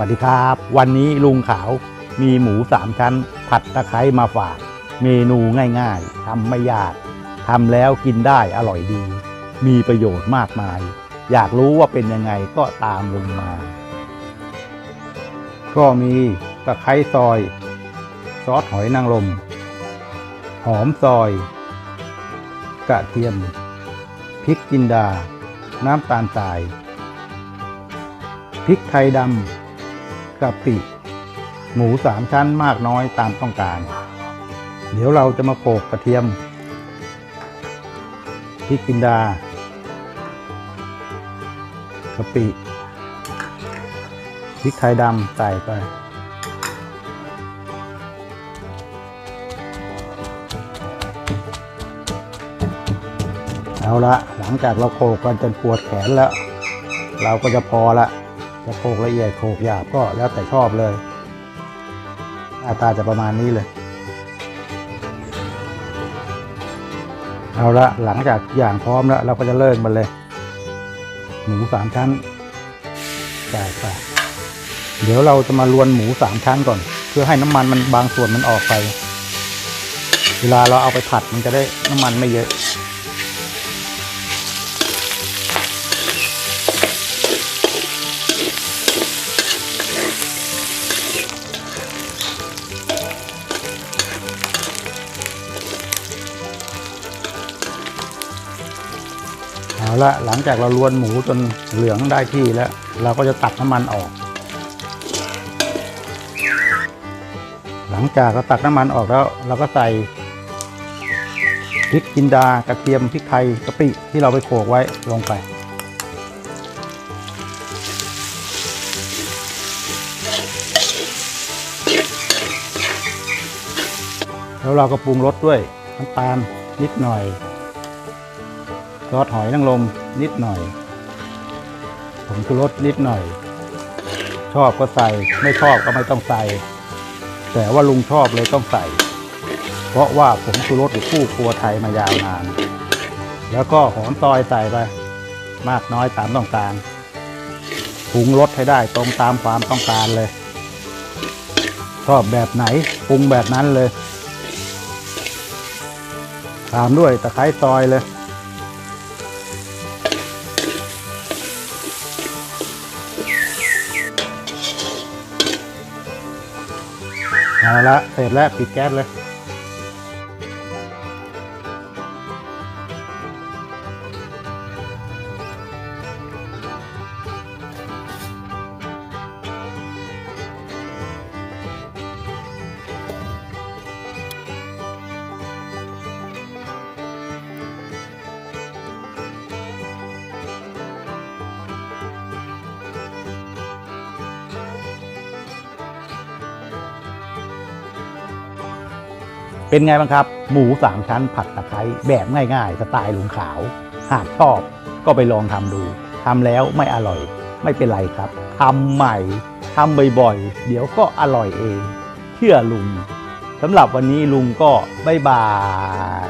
วัสดีครับ วันนี้ลุงขาวมีหมูสามชั้น ผัดตะไคร้มาฝาก เมนูง่ายๆทำไม่ยากทำแล้วกินได้อร่อยดี มีประโยชน์มากมาย อยากรู้ว่าเป็นยังไงก็ตามลุงมา ก็มีตะไคร้ซอย ซอสหอยนางรมหอมซอย กระเทียมพริกจินดา น้ำตาลทรายพริกไทยดำ กะปิ หมูสามชั้นมากน้อยตามต้องการ เดี๋ยวเราจะมาโขลกกระเทียมพริกจินดากะปิพริกไทยดำใส่ไปเอาละหลังจากเราโขลกกันจนปวดแขนแล้ว เราก็จะพอละ จะโขลกละเอียดโขลกหยาบก็แล้วแต่ชอบเลยหน้าตาจะประมาณนี้เลย เอาละหลังจากอย่างพร้อมแล้วเราก็จะเลิกมันเลย หมูสามชั้นใส่ไปเดี๋ยวเราจะมาลวนหมูสามชั้นก่อน เพื่อให้น้ำมันมันบางส่วนมันออกไป เวลาเราเอาไปผัดมันจะได้น้ำมันไม่เยอะ เอาละหลังจากเราลวนหมูจนเหลืองได้ที่แล้ว เราก็จะตักน้ำมันออก หลังจากเราตักน้ำมันออกแล้ว เราก็ใส่พริกจินดากระเทียมพริกไทยกะปิที่เราไปโขลกไว้ลงไป แล้วเราก็ปรุงรสด้วยน้ำตาลนิดหน่อย ซอสหอยนางรมนิดหน่อยผงชูรสนิดหน่อย ชอบก็ใส่ไม่ชอบก็ไม่ต้องใส่ แต่ว่าลุงชอบเลยต้องใส่ เพราะว่าผงชูรสอยู่คู่ครัวไทยมายาวนาน แล้วก็หอมซอยใส่ไป มากน้อยตามต้องการปรุงรสให้ได้ตรงตามความต้องการเลย ชอบแบบไหนปรุงแบบนั้นเลย ตามด้วยตะไคร้ซอยเลย เอาละเสร็จแล้วปิดแก๊สเลย เป็นไงบ้างครับ หมูสามชั้นผัดตะไคร้แบบง่ายๆสไตล์ลุงขาว หากชอบก็ไปลองทำดูทำแล้วไม่อร่อย ไม่เป็นไรครับทำใหม่ทำบ่อยๆ เดี๋ยวก็อร่อยเอง เชื่อลุงสำหรับวันนี้ลุงก็บ๊ายบาย